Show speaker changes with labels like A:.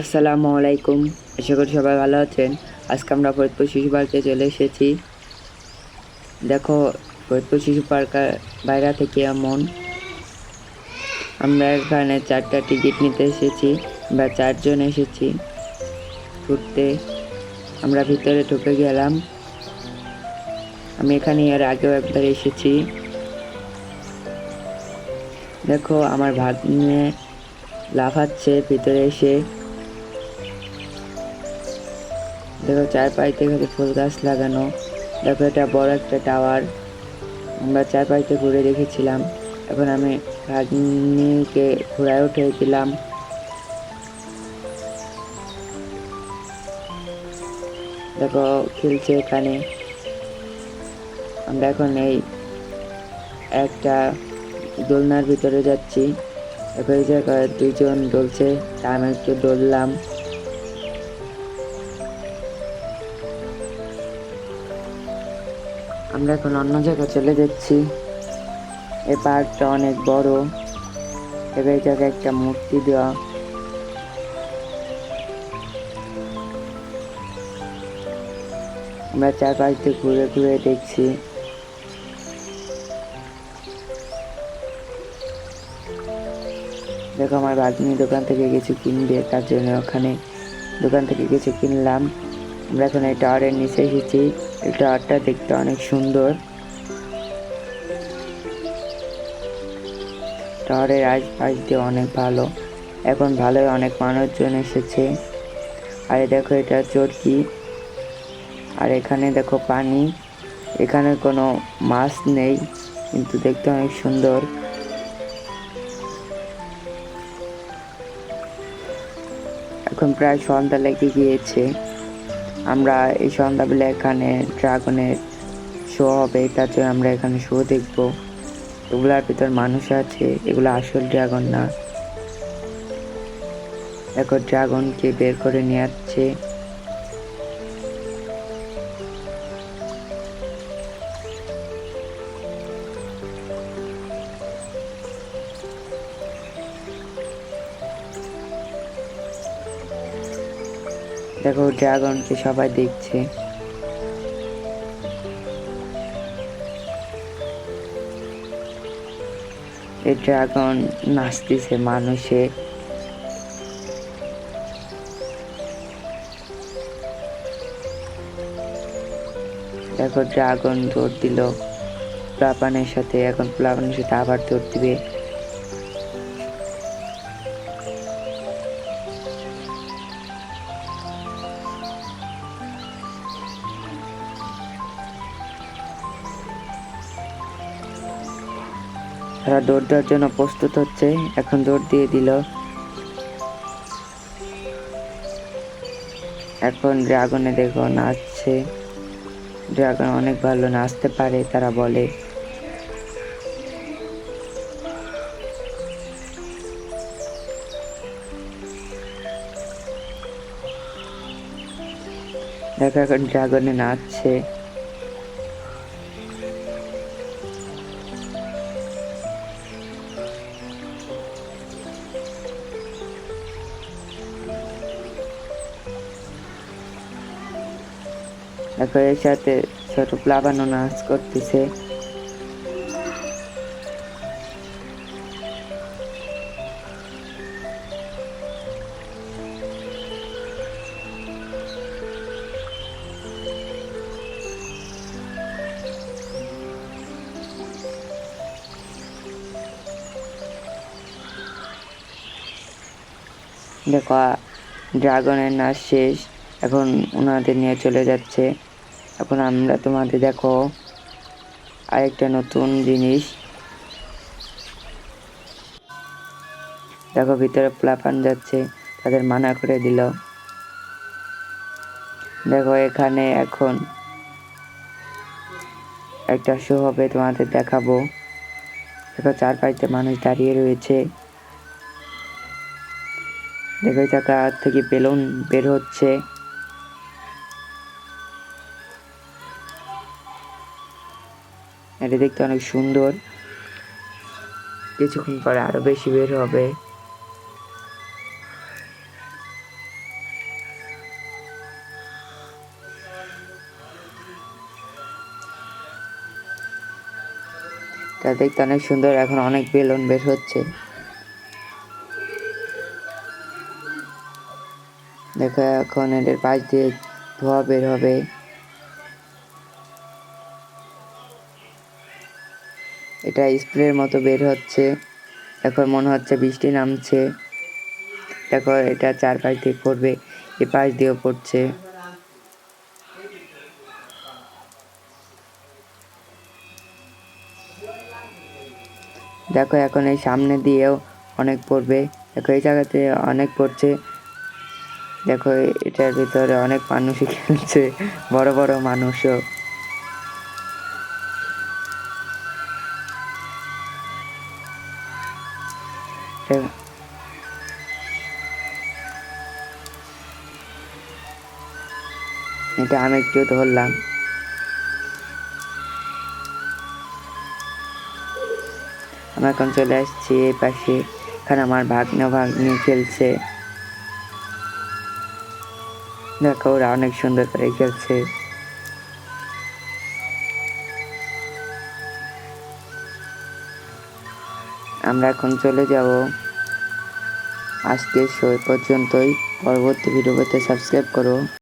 A: আসসালামু আলাইকুম। আশা করি সবাই ভালো আছেন। আজকে আমরা ফরিদপুর শিশু পার্কে চলে এসেছি। দেখো, ফরিদপুর শিশু পার্ক বাইরে থেকে এমন। আমরা এখানে চারটা টিকিট নিতে এসেছি বা চারজন এসেছি। ঘুরতে আমরা ভিতরে ঢুকে গেলাম। আমি এখানে এর আগেও একবার এসেছি। দেখো, আমার ভাগ্নে লাফাচ্ছে ভিতরে এসে। দেখো চারপাশে খালি ফুল গাছ লাগানো। দেখো এটা বড় একটা টাওয়ার। আমরা চারপাশে ঘুরে দেখেছিলাম। এখন আমি ভাগ্নিকে ঘোড়ায় উঠে দিলাম। দেখো খেলছে এখানে। আমরা এখন এই একটা দোলনার ভিতরে যাচ্ছি। দেখো এই জায়গায় দুইজন দোলছে, তা আমি একটু দোললাম। আমরা এখন অন্য জায়গায় চলে যাচ্ছি। এই পার্কটা অনেক বড়। এবার জায়গায় একটা মূর্তি দেওয়া। আমরা চারপাশ দিয়ে ঘুরে ঘুরে দেখছি। দেখো আমার ভাগ্নি দোকান থেকে কিছু কিনবে, তার জন্য ওখানে দোকান থেকে কিছু কিনলাম। আমরা এখন এই টাওয়ারের নিচে এসেছি। এই টাওয়ারটা দেখতে অনেক সুন্দর। টাওয়ারের আশপাশ দিয়ে অনেক ভালো। এখন ভালোই অনেক মানুষজন এসেছে। আর দেখো, এটা চরকি। আর এখানে দেখো পানি। এখানে কোনো মাছ নেই, কিন্তু দেখতে অনেক সুন্দর। এখন প্রায় সন্ধ্যা লেগে গিয়েছে। আমরা এই সন্ধ্যাবেলা এখানে ড্রাগনের শো হবে, তার আমরা এখানে শো দেখব। এগুলার ভিতর মানুষ আছে, এগুলো আসল ড্রাগন না। দেখো, ড্রাগনকে বের করে নিয়ে যাচ্ছে দেখো, ড্রাগনকে সবাই দেখছে। এই ড্রাগন নাচতেছে মানুষে। দেখো, ড্রাগন দৌড় দিল। প্লাপানের সাথে, এখন প্লাপানের সাথে আবার দৌড় দিবে। তারা দৌড় দেওয়ার জন্য প্রস্তুত হচ্ছে। এখন দৌড় দিয়ে দিল। এখন ড্রাগনে দেখো নাচছে। ড্রাগন অনেক ভালো নাচতে পারে, তারা বলে। দেখো এখন ড্রাগনে নাচছে। এর সাথে ছোট প্লাবানো নাচ করতেছে। দেখো ড্রাগনের নাচ শেষ। এখন ওনাদের নিয়ে চলে যাচ্ছে। এখন আমরা তোমাদের দেখো, আরেকটা নতুন জিনিস। দেখো ভিতরে প্লাপান যাচ্ছে, তাদের মানা করে দিল। দেখো এখানে এখন একটা শো হবে তোমাদের দেখাবো। দেখো চারপাশে মানুষ দাঁড়িয়ে রয়েছে। দেখো জায়গা থেকে বেলুন বের হচ্ছে। এটা দেখতে অনেক সুন্দর। কিছুক্ষণ পরে আরও বেশি বের হবে। তা দেখতে অনেক সুন্দর, এখন অনেক বেলুন বের হচ্ছে। দেখো, এখন এটার পাশ দিয়ে ধোয়া বের হবে। এটা স্প্রের মতো বের হচ্ছে। এখন মনে হচ্ছে বৃষ্টি নামছে। দেখো, এটা চারপাশ দিয়ে পড়বে এ পাশ দিয়েও পড়ছে। দেখো, এখন এই সামনে দিয়েও অনেক পড়বে। দেখো, এই জায়গাতে অনেক পড়ছে। দেখো, এটার ভিতরে অনেক মানুষই খেলছে, বড় বড় মানুষও। এ- এটা আমি একটু ধরলাম। আমি এখন চলে আসছি এই পাশে, এখানে আমার ভাগ্নে ভাগ্নি খেলছে। দেখো ওরা অনেক সুন্দর করে খেলছে। আমরা এখন চলে যাব। আজকে শো পর্যন্তই। পরবর্তী ভিডিওতে সাবস্ক্রাইব করো।